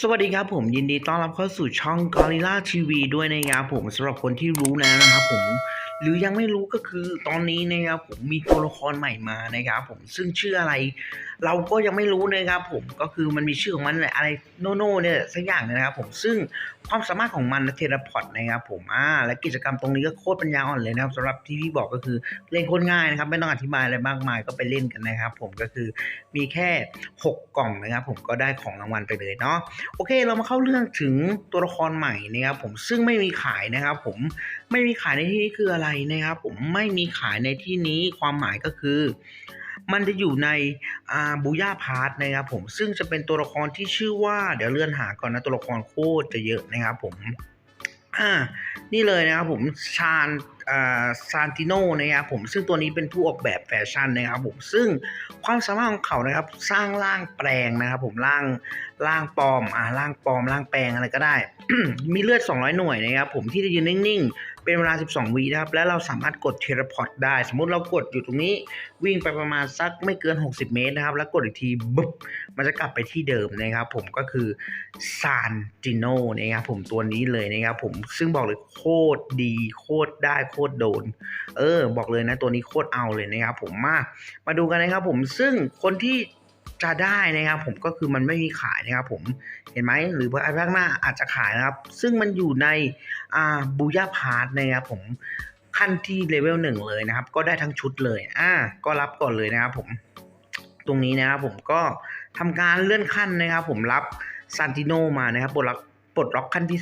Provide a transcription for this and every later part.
สวัสดีครับผมยินดีต้อนรับเข้าสู่ช่อง Gorilla TV ด้วยนะครับผมสำหรับคนที่รู้แล้วนะครับผม หรือยังไม่รู้ก็คือตอนนี้นะครับผมมีตัวละครใหม่มานะครับผมซึ่งชื่ออะไร เราก็ยังไม่รู้นะครับผมก็คือมันมีชื่อของมันอะไรโนโนเนี่ยสักอย่างนงนะครับผมซึ่งความสามารถของมันเทเลพอร์ตนะครับผมอ่าและกิจกรรมตรงนี้ก็โคตรปัญญาอ่อนเลยนะครับสำหรับที่พี่บอกก็คือเล่นโคตรง่ายนะครับ ไม่ต้องอธิบายอะไรมากมายก็ไปเล่นกันนะครับ ผมก็คือมีแค่ 6 กล่องนะครับ ผมก็ได้ของรางวัลไปเลยเนาะโอเค เรามาเข้าเรื่องถึงตัวละครใหม่นะครับผมซึ่งไม่มีขายนะครับ ผมไม่มีขายในที่นี้คืออะไรนะครับผมไม่มีขายในที่นี้ความหมายก็คือ มันจะอยู่ในบูย่าพาร์ทนะครับผมซึ่งจะเป็นตัวละครที่ชื่อว่า เดี๋ยวเลื่อนหาก่อนนะตัวละครโคตรจะเยอะนะครับผมอ่านี่เลยนะครับผมชาญ ซานติโนนะครับผมซึ่งตัวนี้เป็นผู้ออกแบบแฟชั่นนะครับผมซึ่งความสามารถของเขานะครับสร้างร่างแปลงนะครับผมร่างร่างปลอมอ่าร่างปลอมร่างแปลงอะไรก็ได้ มีเลือด 200 หน่วยนะครับผมที่จะยืนนิ่งๆ เป็นเวลา 12 วินะครับและเราสามารถกดเทเลพอร์ตได้ สมมุติเรากดอยู่ตรงนี้วิ่งไปประมาณสักไม่เกิน 60 เมตรนะครับ แล้วกดอีกทีบึ๊บมันจะกลับไปที่เดิมนะครับผมก็คือซานติโนนะครับผมตัวนี้เลยนะครับผมซึ่งบอกเลยโคตรดีโคตรได้โคโคตรโดน เออ บอกเลยนะตัวนี้โคตรเอาเลยนะครับผมมา มาดูกันนะครับผมซึ่งคนที่จะได้นะครับผมก็คือมันไม่มีขายนะครับผมเห็นไหมหรือว่าภาคหน้าอาจจะขายนะครับ ซึ่งมันอยู่ในอ่าบูย่าพาร์ทนะครับผมขั้นที่เลเวลหนึ่งเลยนะครับ ก็ได้ทั้งชุดเลยอ่าก็รับก่อนเลยนะครับผมตรงนี้นะครับผมก็ทำการเลื่อนขั้นนะครับ ผมรับซันติโนมานะครับปลดล็อกปลดล็อกขั้นที่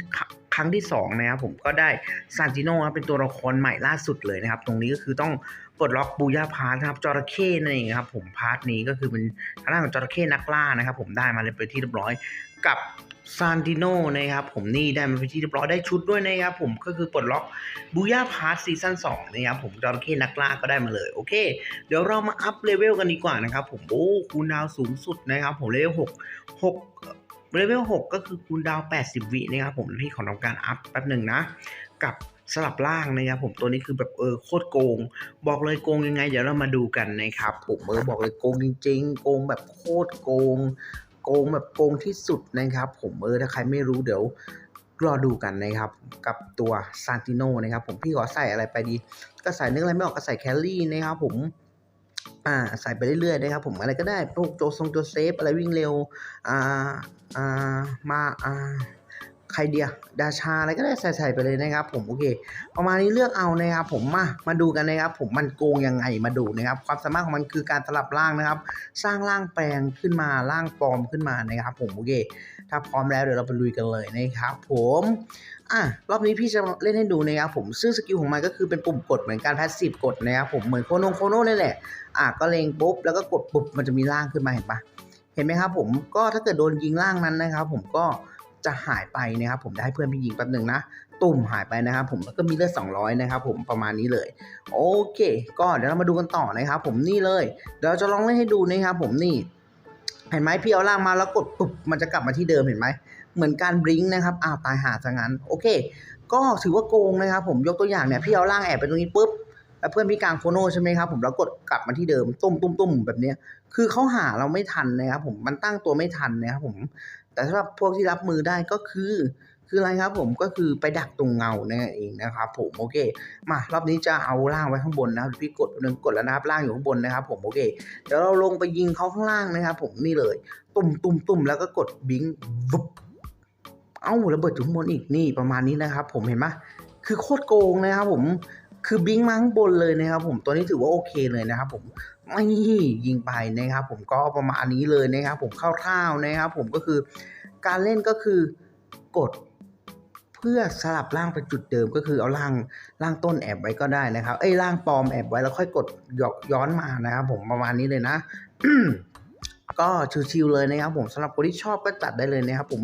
ครั้งที่สองนะครับผมก็ได้ซันติโนครับเป็นตัวละครใหม่ล่าสุดเลยนะครับ ตรงนี้ก็คือต้องปลดล็อกบูย่าพาร์ทครับจระเข้นั่นเองครับผมพาร์ทนี้ก็คือเป็นทางด้านของจระเข้นักล่านะครับ ผมได้มาเลยเป็นที่เรียบร้อยกับซานติโนนะครับผมนี่ได้มาเป็นที่เรียบร้อยได้ชุดด้วยนะครับผมก็คือปลดล็อกบูย่าพาร์ทซีซั่น2นะครับผมจอระเข้นักล่าก็ได้มาเลยโอเค เดี๋ยวเรามาอัพเลเวลกันดีกว่านะครับผมโอ้คูณดาวสูงสุดนะครับผมเลเวลหกหก เลเวลหกก็คือคูณดาว 80 วินะครับผมพี่ขอทำการอัพแป๊บหนึ่งนะ กับสลับล่างนะครับผมตัวนี้คือแบบเออโคตรโกง บอกเลยโกงยังไง เดี๋ยวเรามาดูกันนะครับผมเออบอกเลยโกงจริงๆ โกงแบบโคตรโกง โกงแบบโกงที่สุดนะครับ ผมเออถ้าใครไม่รู้เดี๋ยวรอดูกันนะครับกับตัวซานติโนนะครับผมพี่ขอใส่อะไรไปดี ก็ใส่เนื้ออะไรไม่ออกก็ใส่แคลรี่นะครับผม อ่าใส่ไปเรื่อยๆนะครับผมอะไรก็ได้พวกโจทรงโจเซฟอะไรวิ่งเร็วอ่าอ่ามาอ่าใครเดียดาชาอะไรก็ได้ใส่ใส่ไปเลยนะครับ ผมโอเค ประมาณนี้เลือกเอานะครับ ผมมามาดูกันนะครับ ผมมันโกงยังไงมาดูนะครับ ความสามารถของมันคือการสลับร่างนะครับ สร้างร่างแปลงขึ้นมาร่างปลอมขึ้นมานะครับ ผมโอเค ถ้าพร้อมแล้วเดี๋ยวเราไปลุยกันเลยนะครับผมอะรอบนี้พี่จะเล่นให้ดูนะครับผมซึ่งสกิลของมันก็คือเป็นปุ่มกดเหมือนการแพสซีฟกดนะครับผมเหมือนโคโนโคโนนี่แหละอะก็เล็งปุ๊บแล้วก็กดปุ๊บมันจะมีร่างขึ้นมาเห็นปะเห็นไหมครับผมก็ถ้าเกิดโดนยิงร่างนั้นนะครับ ผมก็จะหายไปนะครับผมได้เพื่อนพี่ยิงแป๊บหนึ่งนะตุ่มหายไปนะครับผมแล้วก็มีเลือด200นะครับผมประมาณนี้เลยโอเค ก็เดี๋ยวเรามาดูกันต่อนะครับผมนี่เลยเดี๋ยวจะลองเล่นให้ดูนะครับผมนี่ เห็นไหมพี่เอาล่างมาแล้วกดปุ๊บมันจะกลับมาที่เดิมเห็นไหมเหมือนการบลิงก์นะครับอ้าวตายหาซะงั้นโอเค ก็ถือว่าโกงนะครับ ผมยกตัวอย่างเนี่ยพี่เอาล่างแอบไปตรงนี้ปุ๊บแล้วเพื่อนพี่กลางโคโนใช่ไหมครับผมแล้วกดกลับมาที่เดิมตุ้มตุ้มตุ้มแบบเนี้ยคือเขาหาเราไม่ทันนะครับผมมันตั้งตัวไม่ทันนะครับผมแต่สำหรับพวกที่รับมือได้ก็คือ คืออะไรครับผมก็คือไปดักตรงเงานั่นเองนะครับผมโอเค มารอบนี้จะเอาล่างไว้ข้างบนนะครับพี่กดหนึ่งกดแล้วนะครับล่างอยู่ข้างบนนะครับผมโอเคเดี๋ยวเราลงไปยิงเขาข้างล่างนะครับ ผมนี่เลย ตุ่มตุ่มตุ่มแล้วก็กดบิงวุบเอ้าระเบิดอยู่ข้างบนอีกนี่ประมาณนี้นะครับ ผมเห็นไหมคือโคตรโกงนะครับผมคือบิงมาข้างบนเลยนะครับผมตัวนี้ถือว่าโอเคเลยนะครับผมไม่ยิงไปนะครับผมก็ประมาณนี้เลยนะครับผมคร่าวๆนะครับผมก็คือการเล่นก็คือกด พื่อสลับร่างไปจุดเดิมก็คือเอาร่างร่างต้นแอบไว้ก็ได้นะครับ เอ้ยร่างปลอมแอบไว้แล้วค่อยกดย้อนมานะครับผมประมาณนี้เลยนะ ก็ชิวๆเลยนะครับผมสำหรับคนที่ชอบก็จัดได้เลยนะครับผม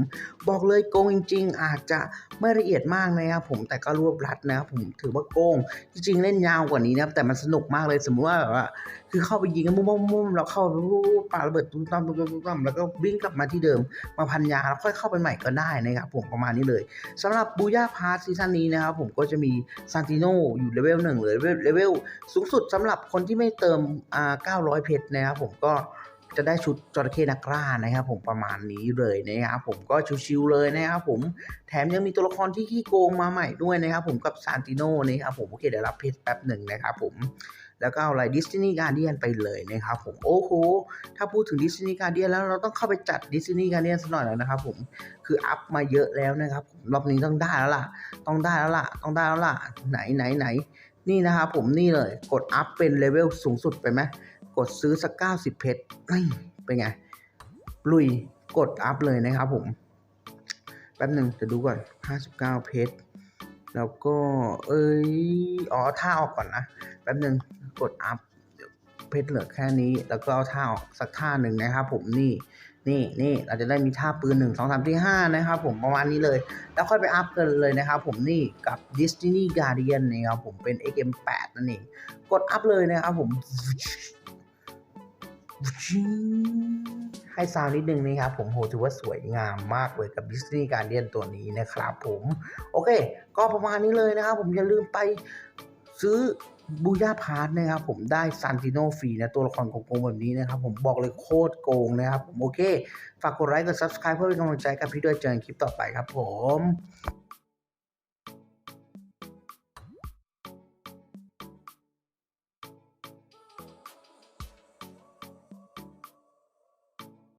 บอกเลยโกงจริง ๆ อาจจะไม่ละเอียดมากนะครับผมแต่ก็รวบรัดนะครับผมถือว่าโกง จริง ๆ เล่นยาวกว่านี้นะครับแต่มันสนุกมากเลยสมมติว่าแบบว่าคือเข้าไปยิงกันมุ้มๆๆแล้วเข้าไปปุ๊บปาระเบิดตุ้มตั้มตุ้มตั้มแล้วก็วิ่งกลับมาที่เดิมมาพันยาแล้วค่อยเข้าไปใหม่ก็ได้นะครับผมประมาณนี้เลยสำหรับบูย่าพาร์ทซีซั่นนี้นะครับผมก็จะมีซานติโนอยู่เลเวลหนึ่งเลยเลเวลสูงสุดสำหรับคนที่ไม่เติมอ่า900 เพชรนะครับผมก็ จะได้ชุดจระเข้นักล่านะครับ ผมประมาณนี้เลยนะครับผมก็ชิวๆเลยนะครับผมแถมยังมีตัวละครที่ขี้โกงมาใหม่ด้วยนะครับ ผมกับซานติโนนะครับผมโอเคเดี๋ยวรับเพจแป๊บหนึ่งนะครับผมแล้วก็เอาอะไรดิสนีย์การเดียนไปเลยนะครับผมโอ้โหถ้าพูดถึงดิสนีย์การเดียนแล้วเราต้องเข้าไปจัดดิสนีย์การเดียนสักหน่อยแล้วนะครับผมคืออัพมาเยอะแล้วนะครับรอบนี้ต้องได้แล้วล่ะ ต้องได้แล้วล่ะ ต้องได้แล้วล่ะ ไหนไหนไหนนี่นะครับผมนี่เลยกดอัพเป็นเลเวลสูงสุดไปไหม กดซื้อสักเก้าสิบเพชรนี่เป็นไง ลุยกดอัพเลยนะครับผม แป๊บหนึ่งจะดูก่อนห้าสิบเก้าเพชร แล้วก็ เอ้ย อ๋อท่าออกก่อนนะ แป๊บหนึ่งกดอัพเพชรเหลือแค่นี้ แล้วก็เอาท่าออกสักท่าหนึ่งนะครับผมนี่นี่นี่เราจะได้มีท่าปืนหนึ่งสองสามที่ห้านะครับผมประมาณนี้เลย แล้วค่อยไปอัพกันเลยนะครับผมนี่กับ Destiny Guardian นะครับผมเป็น XM8 นั่นเองกดอัพเลยนะครับผม ให้ซาวน์นิดนึงนะครับผมโหถือว่าสวยงามมากเลยกับ Disney Guardian ตัวนี้นะครับผมโอเค ก็ประมาณนี้เลยนะครับผมอย่าลืมไปซื้อบูย่าพาร์ทนะครับผมได้ซันติโนฟรีนะตัวละครโกงแบบนี้นะครับผมบอกเลยโคตรโกงนะครับผมโอเค ฝากกดไลค์กด subscribe เพื่อเป็นกำลังใจกับพี่ด้วยเจอกันคลิปต่อไปครับผม